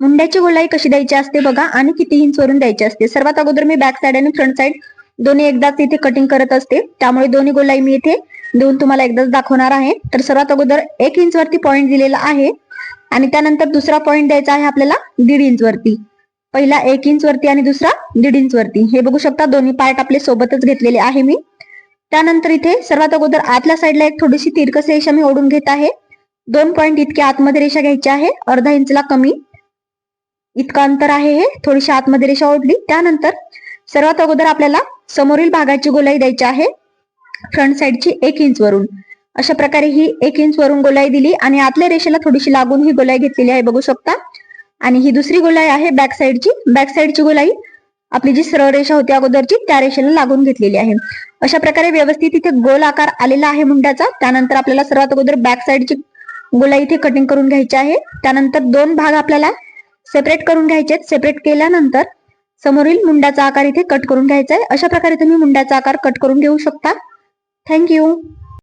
मुंड्याची गोलाई कशी द्यायची असते बघा आणि किती इंच वरून द्यायची असते. सर्वात अगोदर मी बॅक साईड आणि फ्रंट साइड दोन्ही एकदाच इथे कटिंग करत असते. त्यामुळे दोन्ही गोलाई मी इथे दोन तुम्हाला एकदाच दाखवणार आहे. तर सर्वात अगोदर एक इंच वरती पॉईंट दिलेला आहे आणि त्यानंतर दुसरा पॉईंट द्यायचा आहे आपल्याला दीड इंच वरती. पहिला एक इंच वरती आणि दुसरा दीड इंच वरती. हे बघू शकता दोन्ही पार्ट आपले सोबतच घेतलेले आहे मी. त्यानंतर इथे सर्वात अगोदर आतल्या साईडला एक थोडीशी तिरकस रेषा मी ओढून घेत आहे. दोन पॉईंट इतके आतमध्ये रेषा घ्यायची आहे. अर्धा इंचला कमी. इतकं अंतर आहे हे. थोडीशी आतमध्ये रेषा ओढली. त्यानंतर सर्वात अगोदर आपल्याला समोरील भागाची गोलाई द्यायची आहे. फ्रंट साईडची एक इंच वरून. अशा प्रकारे ही एक इंच वरून गोलाई दिली आणि आतल्या रेषेला थोडीशी लागून ही गोलाई घेतलेली आहे बघू शकता. आणि ही दुसरी गोलाई आहे बॅक साईडची बॅक साईडची गोलाई आपली जी सरळ रेषा होती अगोदरची त्या रेषेला लागून घेतलेली आहे. अशा प्रकारे व्यवस्थित इथे गोल आकार आलेला आहे मुंड्याचा त्यानंतर आपल्याला सर्वात अगोदर बॅक साईडची गोलाई इथे कटिंग करून घ्यायची आहे. त्यानंतर दोन भाग आपल्याला सेपरेट करून घ्यायचे सेपरेट केल्यानंतर समोरील मुंडाचा आकार इथे कट करून घ्यायचा आहे अशा प्रकारे तुम्ही मुंडाचा आकार कट करून घेऊ शकता. थँक्यू